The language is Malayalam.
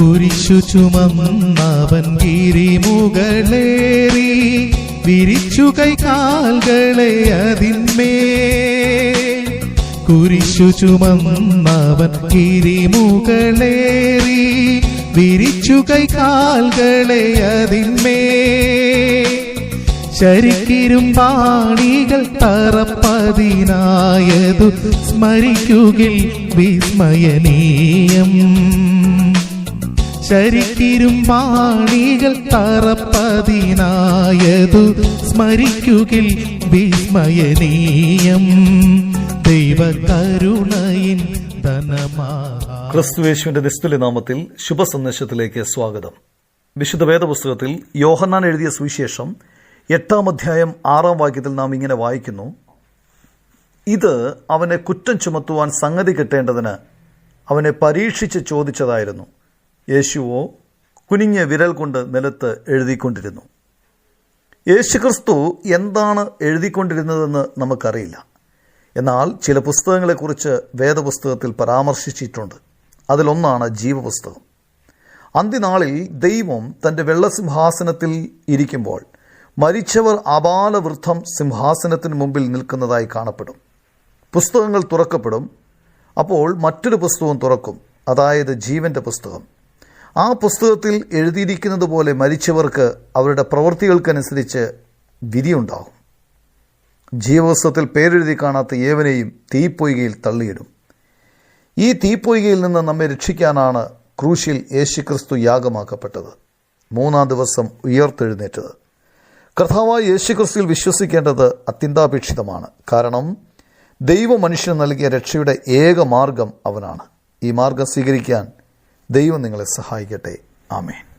കുരിശു ചുമന്നവൻ ഗിരിമുകളേറി വിരിച്ചു കൈകാൽകളെ അതിന്മേ. കുരിശു ചുമന്നവൻ ഗിരിമുകളേറി വിരിച്ചു കൈകാൽകളെ അതിന്മേ. ശരിക്കിരുമ്പാണികൾ തറപ്പതിനായതു സ്മരിക്കുകിൽ വിസ്മയനീയം. ശരിക്കിരുമ്പാണികൾ തറപ്പതിനായതു സ്മരിക്കുകിൽ വിസ്മയനീയം. ദൈവകരുണയിൻ ധനമാ ക്രിസ്തുവേശുവിന്റെ നിസ്തുല്യ നാമത്തിൽ ശുഭസന്ദേശത്തിലേക്ക് സ്വാഗതം. വിശുദ്ധ വേദപുസ്തകത്തിൽ യോഹന്നാൻ എഴുതിയ സുവിശേഷം എട്ടാം അധ്യായം ആറാം വാക്യത്തിൽ നാം ഇങ്ങനെ വായിക്കുന്നു. ഇത് അവനെ കുറ്റം ചുമത്തുവാൻ സംഗതി കിട്ടേണ്ടതിന് അവനെ പരീക്ഷിച്ച് ചോദിച്ചതായിരുന്നു. യേശുവോ കുനിഞ്ഞ വിരൽ കൊണ്ട് നിലത്ത് എഴുതിക്കൊണ്ടിരുന്നു. യേശുക്രിസ്തു എന്താണ് എഴുതിക്കൊണ്ടിരുന്നതെന്ന് നമുക്കറിയില്ല. എന്നാൽ ചില പുസ്തകങ്ങളെക്കുറിച്ച് വേദപുസ്തകത്തിൽ പരാമർശിച്ചിട്ടുണ്ട്. അതിലൊന്നാണ് ജീവപുസ്തകം. അന്തിനാളിൽ ദൈവം തന്റെ വെള്ളസിംഹാസനത്തിൽ ഇരിക്കുമ്പോൾ മരിച്ചവർ അപാലവൃദ്ധം സിംഹാസനത്തിന് മുമ്പിൽ നിൽക്കുന്നതായി കാണപ്പെടും. പുസ്തകങ്ങൾ തുറക്കപ്പെടും. അപ്പോൾ മറ്റൊരു പുസ്തകം തുറക്കും. അതായത് ജീവന്റെ പുസ്തകം. ആ പുസ്തകത്തിൽ എഴുതിയിരിക്കുന്നത് പോലെ മരിച്ചവർക്ക് അവരുടെ പ്രവൃത്തികൾക്കനുസരിച്ച് വിധിയുണ്ടാകും. ജീവപുസ്തകത്തിൽ പേരെഴുതി കാണാത്ത ഏവനെയും തീപ്പൊയ്കയിൽ തള്ളിയിടും. ഈ തീപ്പൊയ്കയിൽ നിന്ന് നമ്മെ രക്ഷിക്കാനാണ് ക്രൂശിൽ യേശുക്രിസ്തു യാഗമാക്കപ്പെട്ടത്. മൂന്നാം ദിവസം ഉയർത്തെഴുന്നേറ്റത്. കർത്താവായ യേശുക്രിസ്തുവിൽ വിശ്വസിക്കേണ്ടത് അത്യന്താപേക്ഷിതമാണ്. കാരണം ദൈവമനുഷ്യന് നൽകിയ രക്ഷയുടെ ഏക മാർഗം അവനാണ്. ഈ മാർഗം സ്വീകരിക്കാൻ ദൈവം നിങ്ങളെ സഹായിക്കട്ടെ. ആമേൻ.